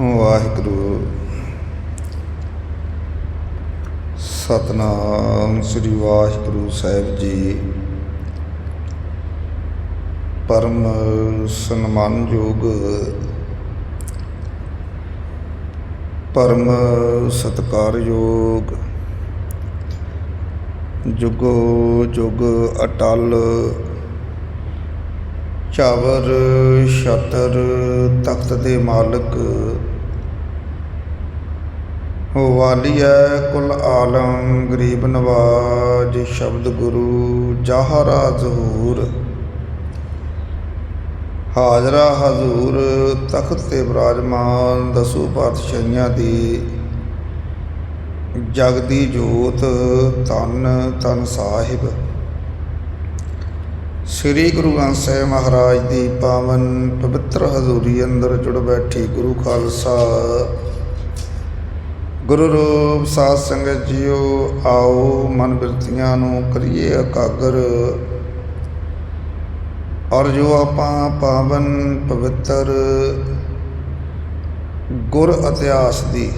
ਵਾਹਿਗੁਰੂ। ਸਤਨਾਮ ਸ੍ਰੀ ਵਾਹਿਗੁਰੂ ਸਾਹਿਬ ਜੀ। ਪਰਮ ਸਨਮਾਨਯੋਗ ਪਰਮ ਸਤਿਕਾਰਯੋਗ ਜੁਗੋ ਜੁਗ ਅਟਲ ਚਾਵਰ ਛਤਰ ਤਖਤ ਦੇ ਮਾਲਕ। ਵਾਲੀਐ ਕੁਲ ਆਲਮ ਗਰੀਬ ਨਵਾਜ ਸ਼ਬਦ ਗੁਰੂ ਜਾਹਰਾ ਜ਼ਹੂਰ ਹਾਜ਼ਰਾ ਹਜ਼ੂਰ ਤਖਤ ਤੇ ਬਿਰਾਜਮਾਨ ਦਸੂ ਪਾਤਸ਼ਾਹੀਆਂ ਦੀ। ਜਗਦੀ ਜੋਤ ਤਨ ਤਨ ਸਾਹਿਬ। ਸ੍ਰੀ ਗੁਰੂ ਗ੍ਰੰਥ ਸਾਹਿਬ ਮਹਾਰਾਜ ਦੀ ਪਾਵਨ ਪਵਿੱਤਰ ਹਜ਼ੂਰੀ ਅੰਦਰ ਜੁੜ ਬੈਠੀ ਗੁਰੂ ਖਾਲਸਾ। ਗੁਰੂ ਰੂਪ ਸਾਧ ਸੰਗਤ ਜੀਓ, ਆਓ ਮਨ ਬਿਰਤੀਆਂ ਨੂੰ ਕਰੀਏ ਇਕਾਗਰ। ਔਰ ਜੋ ਆਪਾਂ ਪਾਵਨ ਪਵਿੱਤਰ ਗੁਰ ਇਤਿਹਾਸ ਦੀ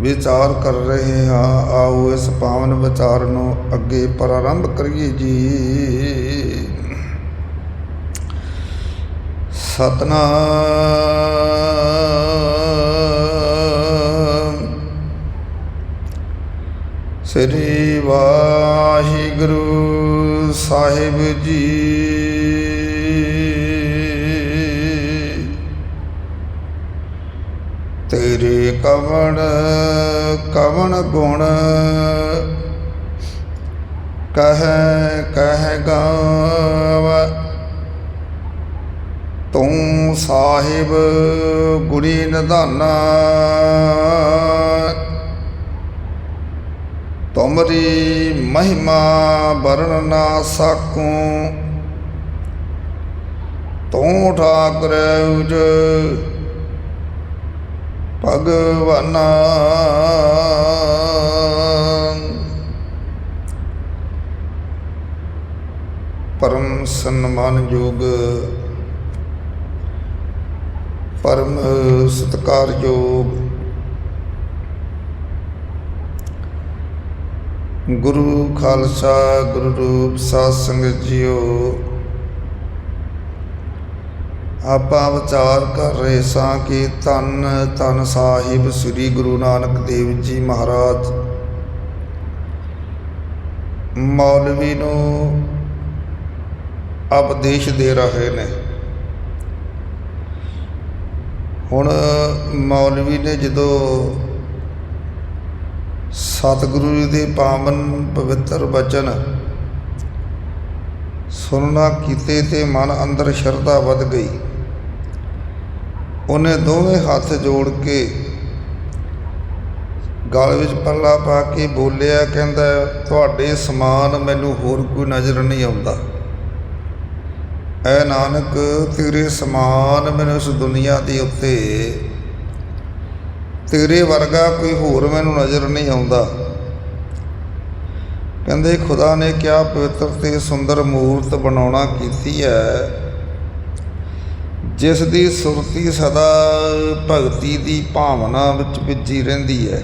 ਵਿਚਾਰ ਕਰ ਰਹੇ ਹਾਂ। ਆਓ ਇਸ ਪਾਵਨ ਵਿਚਾਰ ਨੂੰ ਅੱਗੇ ਪ੍ਰਾਰੰਭ ਕਰੀਏ ਜੀ। ਸਤਨਾਮ। ਸ੍ਰੀ ਵਾਹਿਗੁਰੂ ਸਾਹਿਬ ਜੀ। ਤੇਰੇ ਕਵਣ ਕਵਣ ਗੁਣ? ਕਹਿ ਕਹਿ ਗਾਵ। ਤੂੰ ਸਾਹਿਬ ਗੁਰੀ ਨਿਧਾਨਾ। ਤੁਮਰੀ ਮਹਿਮਾ ਵਰਨ ਨਾ ਸਾਕੂ ਤੂੰ ਠਾਕੁਰ ਉਜ ਭਗਵਾਨਾ। ਪਰਮ ਸਨਮਾਨ ਯੋਗ ਪਰਮ ਸਤਿਕਾਰਯੋਗ ਗੁਰੂ ਖਾਲਸਾ ਗੁਰੂ ਰੂਪ ਸਾਧ ਸੰਗਤ ਜੀਓ। ਆਪਾਂ ਵਿਚਾਰ ਕਰ ਰਹੇ ਸਾਂ ਕਿ ਧੰਨ ਧੰਨ ਸਾਹਿਬ ਸ੍ਰੀ ਗੁਰੂ ਨਾਨਕ ਦੇਵ ਜੀ ਮਹਾਰਾਜ। ਮੌਲਵੀ ਨੂੰ ਉਪਦੇਸ਼ ਦੇ ਰਹੇ ਨੇ। ਹੁਣ ਮੌਲਵੀ ਨੇ ਜਦੋਂ ਸਤਿਗੁਰੂ ਜੀ ਦੇ ਪਾਵਨ ਪਵਿੱਤਰ ਬਚਨ ਸੁਣਨਾ ਕੀਤੇ ਤੇ ਮਨ ਅੰਦਰ ਸ਼ਰਧਾ ਵੱਧ ਗਈ। ਉਹਨੇ ਦੋਵੇਂ ਹੱਥ ਜੋੜ ਕੇ ਗਲ ਵਿੱਚ ਪੱਲਾ ਪਾ ਕੇ ਬੋਲਿਆ, ਕਹਿੰਦਾ, ਤੁਹਾਡੇ ਸਮਾਨ ਮੈਨੂੰ ਹੋਰ ਕੋਈ ਨਜ਼ਰ ਨਹੀਂ ਆਉਂਦਾ। ਐ ਨਾਨਕ, ਤੇਰੇ ਸਮਾਨ ਮੈਨੂੰ ਇਸ ਦੁਨੀਆ ਦੇ ਉੱਤੇ, ਤੇਰੇ ਵਰਗਾ ਕੋਈ ਹੋਰ ਮੈਨੂੰ ਨਜ਼ਰ ਨਹੀਂ ਆਉਂਦਾ। ਕਹਿੰਦੇ, ਖੁਦਾ ਨੇ ਕਿਆ ਪਵਿੱਤਰ ਤੇ ਸੁੰਦਰ ਮੂਰਤ ਬਣਾਉਣਾ ਕੀਤੀ ਹੈ ਜਿਸ ਦੀ ਸੁਰਤੀ ਸਦਾ ਭਗਤੀ ਦੀ ਭਾਵਨਾ ਵਿੱਚ ਵਿੱਜੀ ਰਹਿੰਦੀ ਹੈ।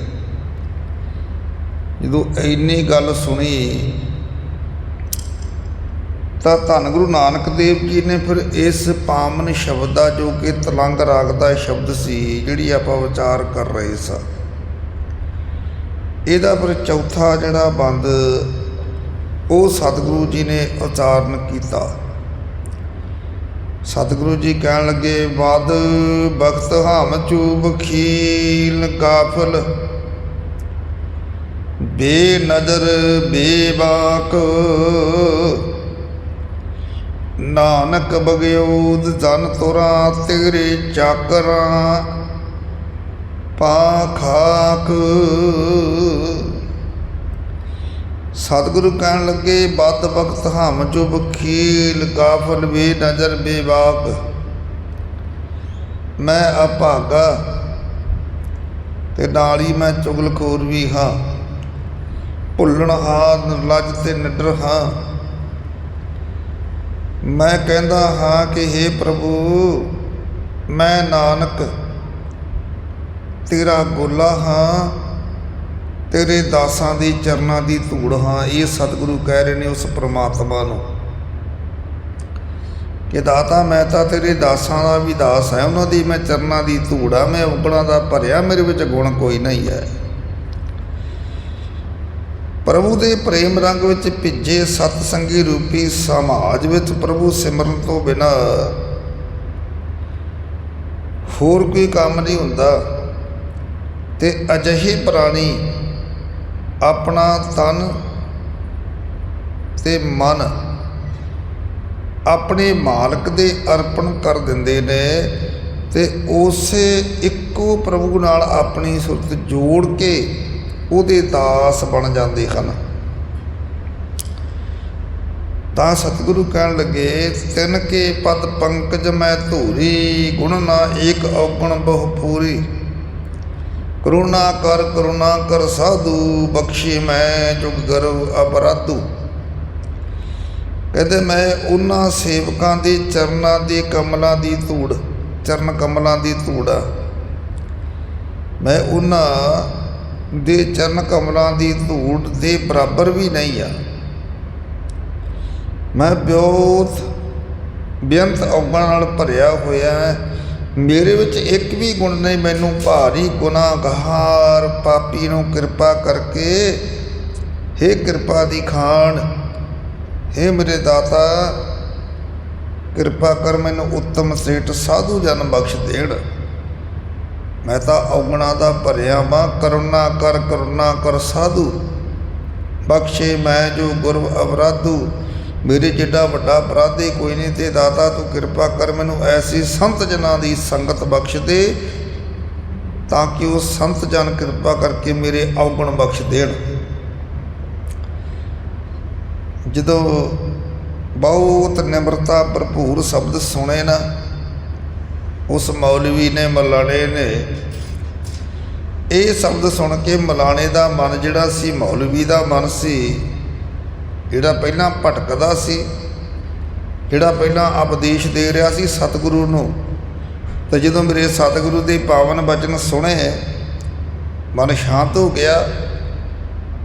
ਜਦੋਂ ਇੰਨੀ ਗੱਲ ਸੁਣੀ, ਤਾਂ ਧੰਨ ਗੁਰੂ ਨਾਨਕ ਦੇਵ ਜੀ ਨੇ ਫਿਰ ਇਸ ਪਾਵਨ ਸ਼ਬਦ ਦਾ ਜੋ ਕਿ ਤਲੰਗ ਰਾਗ ਦਾ ਸ਼ਬਦ ਸੀ, ਜਿਹੜੀ ਆਪਾਂ ਵਿਚਾਰ ਕਰ ਰਹੇ ਸਾਂ। ਇਹਦਾ ਫਿਰ ਚੌਥਾ ਜਿਹੜਾ ਬੰਦ, ਉਹ ਸਤਿਗੁਰੂ ਜੀ ਨੇ ਉਚਾਰਨ ਕੀਤਾ। ਸਤਿਗੁਰੂ ਜੀ ਕਹਿਣ ਲੱਗੇ ਬਾਦ ਬਖਤ ਹਮ ਚੂਬ ਖੀਲ ਕਾਫਲ ਬੇਨਜ਼ਰ ਬੇਬਾਕ ਨਾਨਕ ਬਗਿਓਦ ਜਨ ਤੁਰਾ, ਤੇਰੇ ਚਾਕਰਾਂ ਪਾ ਖਾਕ। ਸਤਿਗੁਰੂ ਕਹਿਣ ਲੱਗੇ ਬਦ ਬਖਤ ਹਮ ਜੋ ਬਖੀਲ ਗਾਫਲ ਵੇ ਨਜ਼ਰ ਬੇਵਾਕ। ਮੈਂ ਅਭਾਗਾ ਤੇ ਨਾਲ ਹੀ ਮੈਂ ਚੁਗਲਖੋਰ ਵੀ ਹਾਂ। ਭੁੱਲਣ ਹਾਂ ਲੱਜ ਤੇ ਨਿਡਰ ਹਾਂ। ਮੈਂ ਕਹਿੰਦਾ ਹਾਂ ਕਿ हे ਪ੍ਰਭੂ, ਮੈਂ ਨਾਨਕ ਤੇਰਾ ਗੋਲਾ ਹਾਂ। ਤੇਰੇ ਦਾਸਾਂ ਦੇ ਚਰਨਾਂ ਦੀ ਧੂੜ ਹਾਂ, ਇਹ ਸਤਿਗੁਰੂ ਕਹਿ ਰਹੇ ਨੇ ਉਸ ਪ੍ਰਮਾਤਮਾ ਨੂੰ। ਕਿ ਦਾਤਾ, ਮੈਂ ਤਾਂ ਤੇਰੇ ਦਾਸਾਂ ਦਾ ਵੀ ਦਾਸ ਹੈ, ਉਹਨਾਂ ਦੀ ਮੈਂ ਚਰਨਾਂ ਦੀ ਧੂੜ ਆ ਮੈਂ ਉਗਣਾ ਦਾ ਭਰਿਆ, ਮੇਰੇ ਵਿੱਚ ਗੁਣ ਕੋਈ ਨਹੀਂ ਹੈ। ਪ੍ਰਭੂ ਦੇ ਪ੍ਰੇਮ ਰੰਗ ਵਿੱਚ ਭਿੱਜੇ ਸਤ ਸੰਗੀ ਰੂਪੀ ਸਮਾਜ ਵਿੱਚ ਪ੍ਰਭੂ ਸਿਮਰਨ ਤੋਂ ਬਿਨਾ ਹੋਰ ਕੋਈ ਕੰਮ ਨਹੀਂ ਹੁੰਦਾ। ਤੇ ਅਜਿਹੀ ਪ੍ਰਾਣੀ ਆਪਣਾ ਤਨ ਤੇ ਮਨ ਆਪਣੇ ਮਾਲਕ ਦੇ ਅਰਪਣ ਕਰ ਦਿੰਦੇ ਨੇ ਤੇ ਉਸੇ ਇੱਕੋ ਪ੍ਰਭੂ ਨਾਲ ਆਪਣੀ ਸੁਰਤ ਜੋੜ ਕੇ ਉਹਦੇ ਦਾਸ ਬਣ ਜਾਂਦੇ ਹਨ। ਤਾਂ ਸਤਿਗੁਰੂ ਕਹਿਣ ਲੱਗੇ, ਤਿੰਨ ਕੇ ਪਦ ਪੰਕਜ ਮੈਂ ਧੂਰੀ, ਗੁਣ ਨਾ ਏਕ ਔਗਣ ਬਹੁ ਪੂਰੀ। ਕਰੁਣਾ ਕਰ ਕਰੁਣਾ ਕਰ ਸਾਧੂ, ਬਖਸ਼ੀ ਮੈਂ ਜੁਗ ਗਰਵ ਅਪਰਾਧੂ ਕਹਿੰਦੇ ਮੈਂ ਉਹਨਾਂ ਸੇਵਕਾਂ ਦੇ ਚਰਨਾਂ ਦੇ ਕਮਲਾਂ ਦੀ ਧੂੜ, ਚਰਨ ਕਮਲਾਂ ਦੀ ਧੂੜ ਆ ਮੈਂ ਉਹਨਾਂ ਦੇ ਚਰਨ ਕਮਲਾਂ ਦੀ ਧੂੜ ਦੇ ਬਰਾਬਰ ਵੀ ਨਹੀਂ ਆ ਮੈਂ ਬਿਉਤ ਬੇਅੰਤ ਔਗਣ ਨਾਲ ਭਰਿਆ ਹੋਇਆ ਹੈ। ਮੇਰੇ ਵਿੱਚ ਇੱਕ ਵੀ ਗੁਣ ਨਹੀਂ, ਮੈਨੂੰ ਭਾਰੀ ਗੁਨਾਹਗਾਰ ਪਾਪੀ ਨੂੰ ਕਿਰਪਾ ਕਰਕੇ हे ਕਿਰਪਾ ਦੀ ਖਾਨ हे ਮੇਰੇ ਦਾਤਾ, ਕਿਰਪਾ ਕਰ ਮੈਨੂੰ ਉੱਤਮ ਸੇਠ ਸਾਧੂ ਜਨ ਬਖਸ਼ ਦੇਣ। ਮੈਂ ਤਾਂ ਔਗਣਾ ਦਾ ਭਰਿਆ ਵਾਂ, ਕਰੁਣਾ ਕਰ ਕਰੁਣਾ ਕਰ ਸਾਧੂ। ਬਖਸ਼ੇ ਮੈਂ ਜੋ ਗੁਰਵ ਅਵਰਾਧੂ ਮੇਰੇ ਜਿੱਡਾ ਵੱਡਾ ਅਪਰਾਧੀ ਕੋਈ ਨਹੀਂ ਤੇ ਦਾਤਾ ਤੂੰ ਕਿਰਪਾ ਕਰ ਮੈਨੂੰ ਐਸੀ ਸੰਤ ਜਨਾਂ ਦੀ ਸੰਗਤ ਬਖਸ਼ ਦੇ ਤਾਂ ਕਿ ਉਹ ਸੰਤ ਜਨ ਕਿਰਪਾ ਕਰਕੇ ਮੇਰੇ ਔਗਣ ਬਖਸ਼ ਦੇਣ। ਜਦੋਂ ਬਹੁਤ ਨਿਮਰਤਾ ਭਰਪੂਰ ਸ਼ਬਦ ਸੁਣੇ ਨਾ, ਉਸ ਮੌਲਵੀ ਨੇ ਮਲਾਣੇ ਨੇ, ਇਹ ਸ਼ਬਦ ਸੁਣ ਕੇ ਮਲਾਣੇ ਦਾ ਮਨ ਜਿਹੜਾ ਸੀ, ਮੌਲਵੀ ਦਾ ਮਨ ਸੀ ਜਿਹੜਾ ਪਹਿਲਾਂ ਭਟਕਦਾ ਸੀ, ਜਿਹੜਾ ਪਹਿਲਾਂ ਉਪਦੇਸ਼ ਦੇ ਰਿਹਾ ਸੀ ਸਤਿਗੁਰੂ ਨੂੰ। ਤੇ ਜਦੋਂ ਮੇਰੇ ਸਤਿਗੁਰੂ ਦੇ ਪਾਵਨ ਬਚਨ ਸੁਣੇ, ਮਨ ਸ਼ਾਂਤ ਹੋ ਗਿਆ।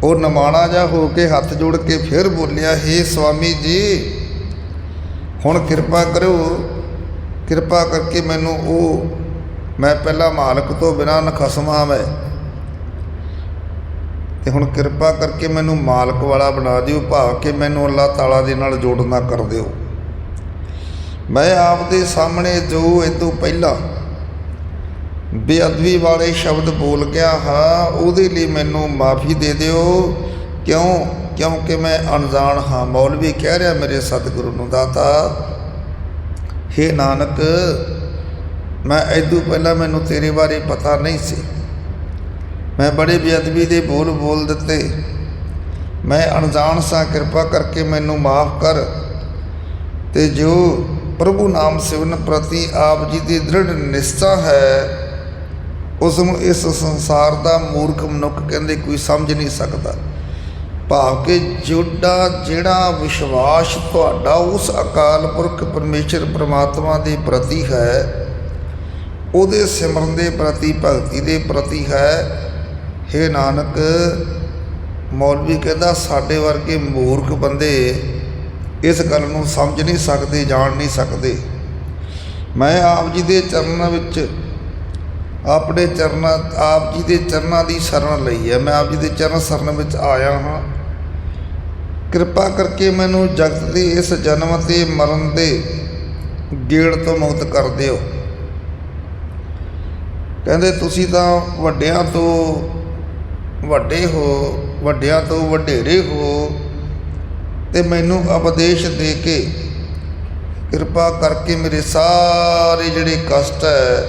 ਉਹ ਨਮਾਣਾ ਜਾ ਹੋ ਕੇ ਹੱਥ ਜੋੜ ਕੇ ਫਿਰ ਬੋਲਿਆ हे ਸਵਾਮੀ ਜੀ, ਹੁਣ ਕਿਰਪਾ ਕਰੋ ਕਿਰਪਾ ਕਰਕੇ ਮੈਨੂੰ ਉਹ, ਮੈਂ ਪਹਿਲਾਂ ਮਾਲਕ ਤੋਂ ਬਿਨਾਂ ਨਖਸਮਾ ਮੈਂ ਤੇ ਹੁਣ ਕਿਰਪਾ ਕਰਕੇ ਮੈਨੂੰ ਮਾਲਕ ਵਾਲਾ ਬਣਾ ਦਿਓ, ਭਾਵ ਕਿ ਮੈਨੂੰ ਅੱਲਾਹ ਤਾਲਾ ਦੇ ਨਾਲ ਜੋੜਨਾ ਕਰ ਦਿਓ। ਮੈਂ ਆਪ ਦੇ ਸਾਹਮਣੇ ਜੋ ਇਹ ਤੋਂ ਪਹਿਲਾਂ ਬੇਅਦਬੀ ਵਾਲੇ ਸ਼ਬਦ ਬੋਲ ਗਿਆ ਹਾਂ, ਉਹਦੇ ਲਈ ਮੈਨੂੰ ਮਾਫੀ ਦੇ ਦਿਓ। ਕਿਉਂ? ਕਿਉਂਕਿ ਮੈਂ ਅਣਜਾਣ ਹਾਂ। ਮੌਲਵੀ ਕਹਿ ਰਿਹਾ, ਮੇਰੇ ਸਤਿਗੁਰੂ ਨੂੰ ਦਾਤਾ, ਹੇ ਨਾਨਕ, ਮੈਂ ਐਦੂ ਪਹਿਲਾਂ ਮੈਨੂੰ ਤੇਰੇ ਬਾਰੇ ਪਤਾ ਨਹੀਂ ਸੀ। ਮੈਂ ਬੜੇ ਬੇਅਦਬੀ ਦੇ ਬੋਲ ਬੋਲ ਦਿੱਤੇ। ਮੈਂ ਅਣਜਾਣ ਸਾਂ, ਕਿਰਪਾ ਕਰਕੇ ਮੈਨੂੰ ਮਾਫ ਕਰ। ਤੇ ਜੋ ਪ੍ਰਭੂ ਨਾਮ ਸਿਵਨ ਪ੍ਰਤੀ ਆਪ ਜੀ ਦੀ ਦ੍ਰਿੜ ਨਿਸ਼ਚਾ ਹੈ, ਉਸ ਨੂੰ ਇਸ ਸੰਸਾਰ ਦਾ ਮੂਰਖ ਮਨੁੱਖ ਕਹਿੰਦੇ ਕੋਈ ਸਮਝ ਨਹੀਂ ਸਕਦਾ। ਭਾਵ ਕਿ ਜੋਡਾ ਜਿਹੜਾ ਵਿਸ਼ਵਾਸ ਤੁਹਾਡਾ ਉਸ ਅਕਾਲ ਪੁਰਖ ਪਰਮੇਸ਼ਰ ਪ੍ਰਮਾਤਮਾ ਦੇ ਪ੍ਰਤੀ ਹੈ, ਉਹਦੇ ਸਿਮਰਨ ਦੇ ਪ੍ਰਤੀ, ਭਗਤੀ ਦੇ ਪ੍ਰਤੀ ਹੈ ਹੇ ਨਾਨਕ, ਮੌਲਵੀ ਕਹਿੰਦਾ, ਸਾਡੇ ਵਰਗੇ ਮੂਰਖ ਬੰਦੇ ਇਸ ਗੱਲ ਨੂੰ ਸਮਝ ਨਹੀਂ ਸਕਦੇ, ਜਾਣ ਨਹੀਂ ਸਕਦੇ। ਮੈਂ ਆਪ ਜੀ ਦੇ ਚਰਨਾਂ ਵਿੱਚ, ਆਪਣੇ ਚਰਨਾਂ, ਆਪ ਜੀ ਦੇ ਚਰਨਾਂ ਦੀ ਸ਼ਰਨ ਲਈ ਹੈ। ਮੈਂ ਆਪ ਜੀ ਦੇ ਚਰਨ ਸ਼ਰਨ ਵਿੱਚ ਆਇਆ ਹਾਂ। ਕਿਰਪਾ ਕਰਕੇ ਮੈਨੂੰ ਜਗਤ ਦੇ ਇਸ ਜਨਮ ਤੇ ਮਰਨ ਦੇ ਗੇੜ ਤੋਂ ਮੁਕਤ ਕਰ ਦਿਓ। ਕਹਿੰਦੇ, ਤੁਸੀਂ ਤਾਂ ਵੱਡਿਆਂ ਤੋਂ ਵੱਡੇ ਹੋ, ਵੱਡਿਆਂ ਤੋਂ ਵਡੇਰੇ ਹੋ ਤੇ ਮੈਨੂੰ ਉਪਦੇਸ਼ ਦੇ ਕੇ ਕਿਰਪਾ ਕਰਕੇ ਮੇਰੇ ਸਾਰੇ ਜਿਹੜੇ ਕਸ਼ਟ ਹੈ,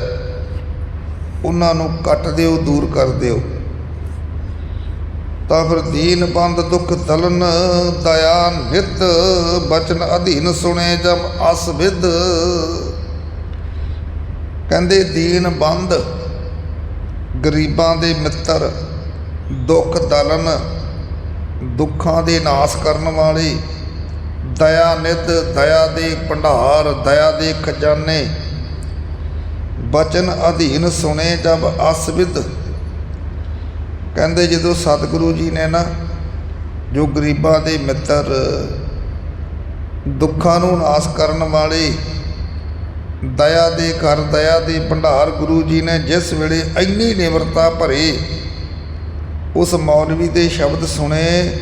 ਉਹਨਾਂ ਨੂੰ ਕੱਟ ਦਿਓ, ਦੂਰ ਕਰ ਦਿਓ। ਤਾਂ ਫਿਰ ਦੀਨ ਬੰਦ, ਦੁਖ ਦਲਨ ਦਇਆ ਨਿਤ, ਬਚਨ ਅਧੀਨ ਸੁਣੇ ਜਮ ਅਸ ਵਿਦ। ਕਹਿੰਦੇ ਦੀਨ ਬੰਦ, ਗਰੀਬਾਂ ਦੇ ਮਿੱਤਰ ਦੁੱਖ ਦਲਨ, ਦੁੱਖਾਂ ਦੇ ਨਾਸ ਕਰਨ ਵਾਲੇ, ਦਇਆ ਨਿਧ ਦਇਆ ਦੇ ਭੰਡਾਰ, ਦਇਆ ਦੇ ਖਜ਼ਾਨੇ। ਬਚਨ ਅਧੀਨ ਸੁਣੇ ਜਬ ਅਸਵਿਦ ਕਹਿੰਦੇ ਜਦੋਂ ਸਤਿਗੁਰੂ ਜੀ ਨੇ ਨਾ, ਜੋ ਗਰੀਬਾਂ ਦੇ ਮਿੱਤਰ, ਦੁੱਖਾਂ ਨੂੰ ਨਾਸ ਕਰਨ ਵਾਲੇ, ਦਇਆ ਦੇ ਘਰ, ਦਇਆ ਦੇ ਭੰਡਾਰ ਗੁਰੂ ਜੀ ਨੇ ਜਿਸ ਵੇਲੇ ਇੰਨੀ ਨਿਮਰਤਾ ਭਰੇ ਉਸ ਮੌਲਵੀ ਦੇ ਸ਼ਬਦ ਸੁਣੇ